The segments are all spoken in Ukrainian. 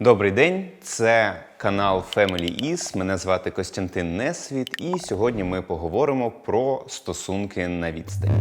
Добрий день, це канал Family Is. Мене звати Костянтин Несвіт, і сьогодні ми поговоримо про стосунки на відстані.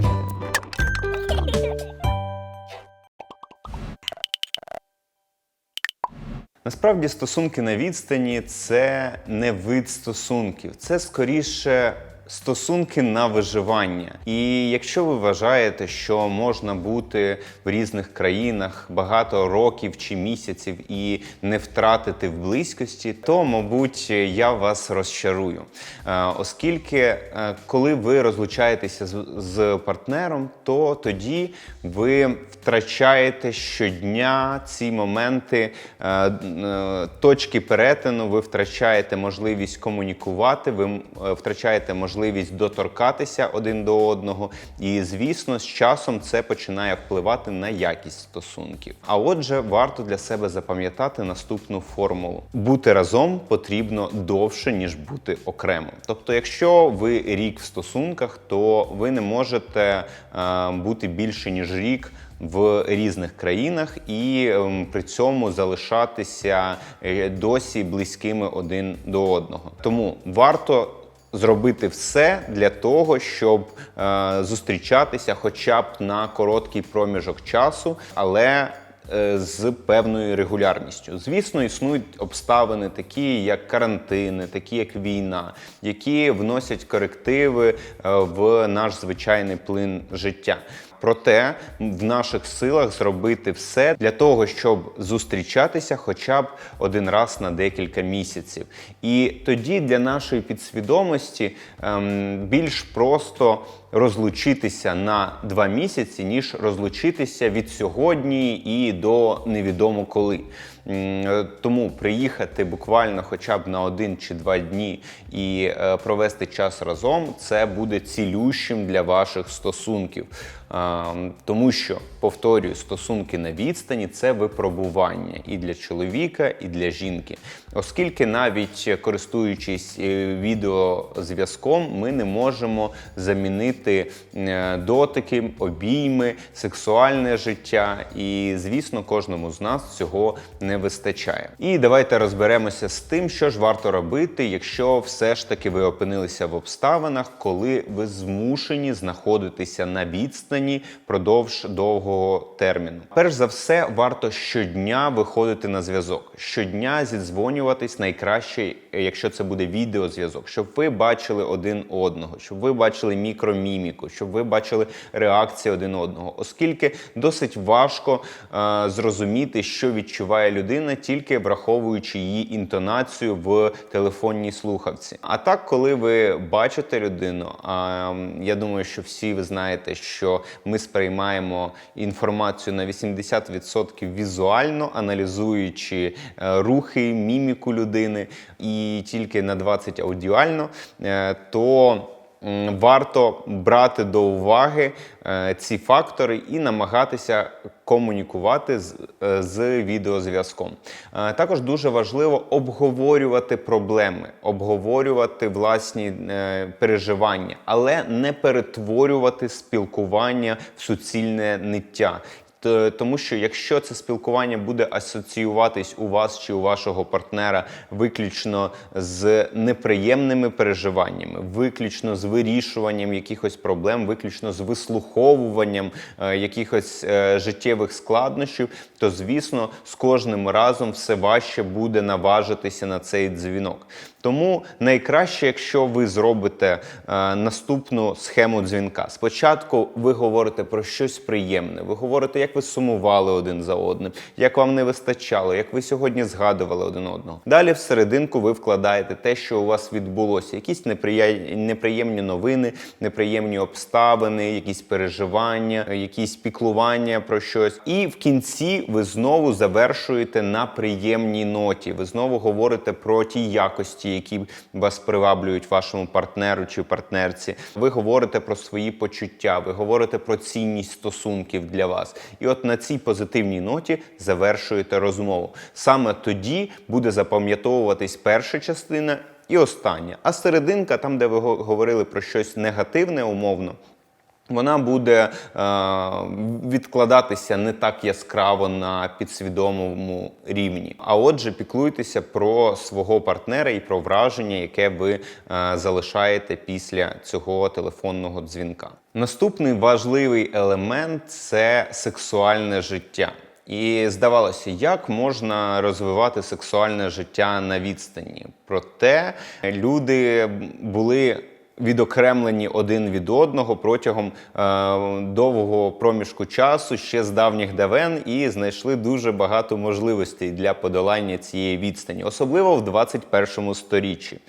Насправді, стосунки на відстані це не вид стосунків, це скоріше. Стосунки на виживання. І якщо ви вважаєте, що можна бути в різних країнах багато років чи місяців і не втратити в близькості, то, мабуть, я вас розчарую. Е, Оскільки, е, коли ви розлучаєтеся з, партнером, то тоді ви втрачаєте щодня ці моменти е, точки перетину, ви втрачаєте можливість комунікувати, ви втрачаєте можливість доторкатися один до одного. І, звісно, з часом це починає впливати на якість стосунків. А отже, варто для себе запам'ятати наступну формулу: бути разом потрібно довше, ніж бути окремо. Тобто, якщо ви рік в стосунках, то ви не можете е, бути більше ніж рік в різних країнах і ем, при цьому залишатися е, досі близькими один до одного. Тому варто зробити все для того, щоб е, зустрічатися хоча б на короткий проміжок часу, але е, з певною регулярністю. Звісно, існують обставини, такі як карантини, такі як війна, які вносять корективи е, в наш звичайний плин життя. Проте в наших силах зробити все для того, щоб зустрічатися хоча б один раз на декілька місяців. І тоді для нашої підсвідомості ем, більш просто розлучитися на два місяці, ніж розлучитися від сьогодні і до невідомо коли. Е, Тому приїхати буквально хоча б на один чи два дні і е, провести час разом, це буде цілющим для ваших стосунків. А, Тому що, повторюю, стосунки на відстані це випробування і для чоловіка, і для жінки. Оскільки навіть користуючись е, відеозв'язком, ми не можемо замінити е, дотики, обійми, сексуальне життя. І, звісно, кожному з нас цього не вистачає. І давайте розберемося з тим, що ж варто робити, якщо все ж таки ви опинилися в обставинах, коли ви змушені знаходитися на відстані продовж довгого терміну. Перш за все, варто щодня виходити на зв'язок, щодня зідзвонюватись найкраще, якщо це буде відеозв'язок, щоб ви бачили один одного, щоб ви бачили мікроміміку, щоб ви бачили реакції один одного, оскільки досить важко е, зрозуміти, що відчуває людина, тільки враховуючи її інтонацію в телефонній слухавці. А так, коли ви бачите людину, м, я думаю, що всі ви знаєте, що ми сприймаємо інформацію на 80% візуально, аналізуючи е, рухи, міміку людини, і тільки на 20% аудіально, е, то варто брати до уваги е, ці фактори і намагатися комунікувати з, е, з відеозв'язком. Е, Також дуже важливо обговорювати проблеми, обговорювати власні переживання, але не перетворювати спілкування в суцільне ниття. Т- Тому що якщо це спілкування буде асоціюватись у вас чи у вашого партнера виключно з неприємними переживаннями, виключно з вирішуванням якихось проблем, виключно з вислуховуванням е, якихось е, життєвих складнощів, то звісно з кожним разом все важче буде наважитися на цей дзвінок. Тому найкраще, якщо ви зробите е, наступну схему дзвінка. Спочатку ви говорите про щось приємне, ви говорите, як ви сумували один за одним, як вам не вистачало, як ви сьогодні згадували один одного. Далі в серединку ви вкладаєте те, що у вас відбулося, якісь неприємні новини, неприємні обставини, якісь переживання, якісь піклування про щось. І в кінці ви знову завершуєте на приємній ноті. Ви знову говорите про ті якості, які вас приваблюють вашому партнеру чи партнерці. Ви говорите про свої почуття, ви говорите про цінність стосунків для вас. І от на цій позитивній ноті завершуєте розмову. Саме тоді буде запам'ятовуватись перша частина і остання. А серединка, там, де ви го- говорили про щось негативне, умовно. Вона буде е, відкладатися не так яскраво на підсвідомому рівні. А отже, піклуйтеся про свого партнера і про враження, яке ви е, залишаєте після цього телефонного дзвінка. Наступний важливий елемент це сексуальне життя. І здавалося, як можна розвивати сексуальне життя на відстані. Проте люди були відокремлені один від одного протягом е, довгого проміжку часу ще з давніх давен і знайшли дуже багато можливостей для подолання цієї відстані, особливо в 21 сторіччі.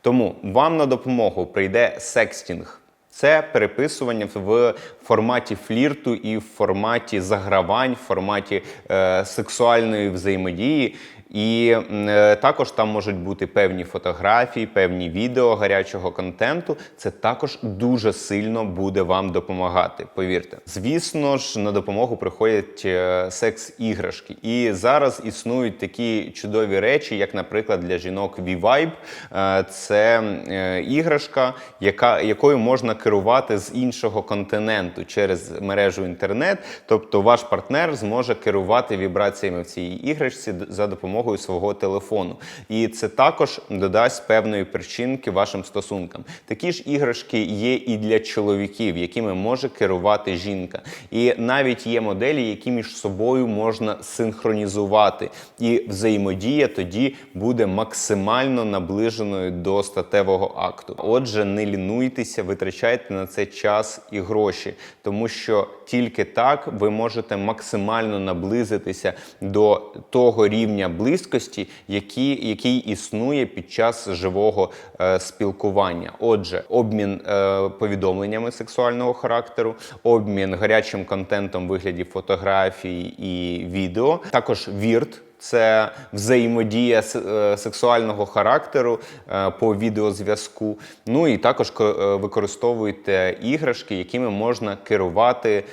Тому вам на допомогу прийде секстінг. Це переписування в форматі флірту і в форматі загравань, в форматі е, сексуальної взаємодії. І е, також там можуть бути певні фотографії, певні відео гарячого контенту. Це також дуже сильно буде вам допомагати. Повірте, звісно ж, на допомогу приходять е, секс-іграшки. І зараз існують такі чудові речі, як, наприклад, для жінок V-Vibe. Е, Це е, іграшка, яка, якою можна керувати з іншого континенту через мережу інтернет. Тобто ваш партнер зможе керувати вібраціями в цій іграшці за допомогою свого телефону. І це також додасть певної причинки вашим стосункам. Такі ж іграшки є і для чоловіків, якими може керувати жінка. І навіть є моделі, які між собою можна синхронізувати. І взаємодія тоді буде максимально наближеною до статевого акту. Отже, не лінуйтеся, витрачайте на це час і гроші, тому що тільки так ви можете максимально наблизитися до того рівня близькості, який, який існує під час живого е, спілкування. Отже, обмін е, повідомленнями сексуального характеру, обмін гарячим контентом в вигляді фотографій і відео, також вірт. Це взаємодія е, сексуального характеру е, по відеозв'язку. Ну і також ко- е, використовуйте іграшки, якими можна керувати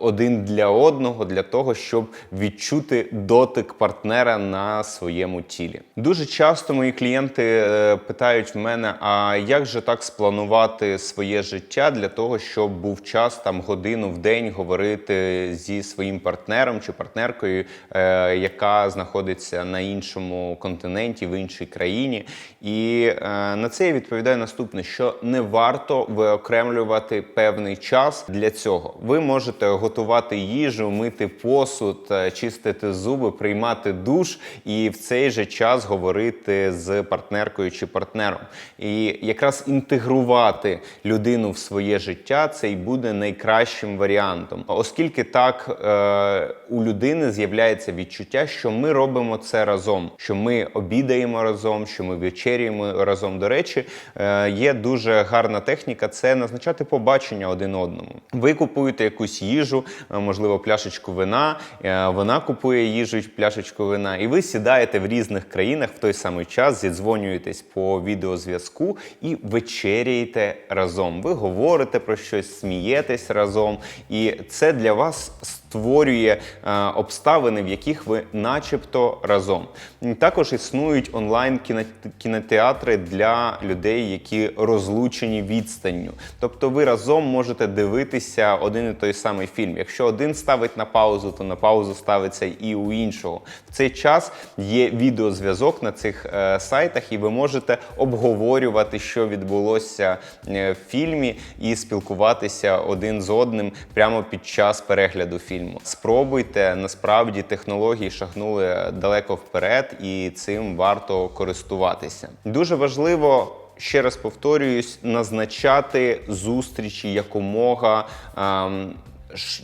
один для одного, для того, щоб відчути дотик партнера на своєму тілі. Дуже часто мої клієнти питають в мене: а як же так спланувати своє життя для того, щоб був час там годину в день говорити зі своїм партнером чи партнеркою, е, знаходиться на іншому континенті, в іншій країні. І е, на це я відповідаю наступне: що не варто виокремлювати певний час для цього. Ви можете готувати їжу, мити посуд, е, чистити зуби, приймати душ і в цей же час говорити з партнеркою чи партнером. І якраз інтегрувати людину в своє життя це і буде найкращим варіантом, оскільки так е, у людини з'являється відчуття, що ми робимо це разом, що ми обідаємо разом, що ми вечеряємо разом. До речі, е, є дуже гарна техніка це назначати побачення один одному. Ви купуєте якусь їжу, е, можливо, пляшечку вина. е, Вона купує їжу, пляшечку вина, і ви сідаєте в різних країнах в той самий час, зідзвонюєтесь по відеозв'язку і вечеряєте разом. Ви говорите про щось, смієтесь разом, і це для вас створює е, обставини, в яких ви начебто разом. Також існують онлайн кіно- кінотеатри для людей, які розлучені відстанню. Тобто ви разом можете дивитися один і той самий фільм. Якщо один ставить на паузу, то на паузу ставиться і у іншого. В цей час є відеозв'язок на цих е, сайтах, і ви можете обговорювати, що відбулося е, в фільмі, і спілкуватися один з одним прямо під час перегляду фільму. Спробуйте, насправді технології шагнули далеко вперед, і цим варто користуватися. Дуже важливо. Ще раз повторююсь, назначати зустрічі якомога ем,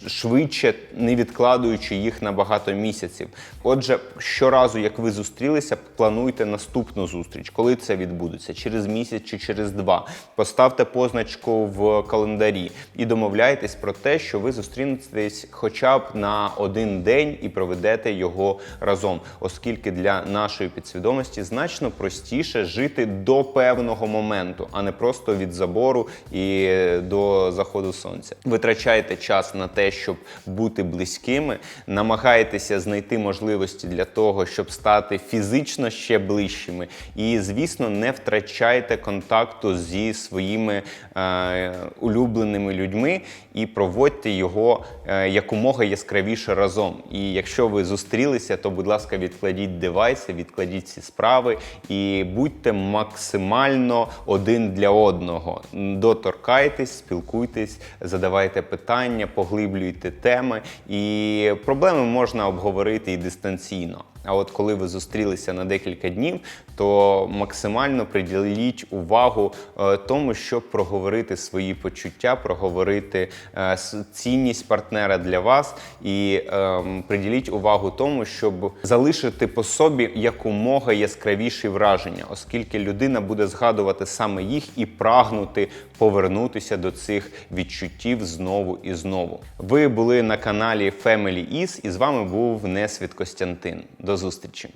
швидше, не відкладуючи їх на багато місяців. Отже, щоразу, як ви зустрілися, плануйте наступну зустріч, коли це відбудеться, через місяць чи через два. Поставте позначку в календарі і домовляйтесь про те, що ви зустрінетесь хоча б на один день і проведете його разом, оскільки для нашої підсвідомості значно простіше жити до певного моменту, а не просто від забору і до заходу сонця. Витрачайте час на те, щоб бути близькими. Намагайтеся знайти можливості для того, щоб стати фізично ще ближчими. І, звісно, не втрачайте контакту зі своїми е, улюбленими людьми і проводьте його е, якомога яскравіше разом. І якщо ви зустрілися, то, будь ласка, відкладіть девайси, відкладіть ці справи і будьте максимально один для одного. Доторкайтесь, спілкуйтесь, задавайте питання, поглиблюйте теми. І проблеми можна обговорити і дистанційно. А от коли ви зустрілися на декілька днів, то максимально приділіть увагу е, тому, щоб проговорити свої почуття, проговорити е, цінність партнера для вас, і е, приділіть увагу тому, щоб залишити по собі якомога яскравіші враження, оскільки людина буде згадувати саме їх і прагнути повернутися до цих відчуттів знову і знову. Ви були на каналі Family Is і з вами був Несвіт Костянтин. До зустрічі!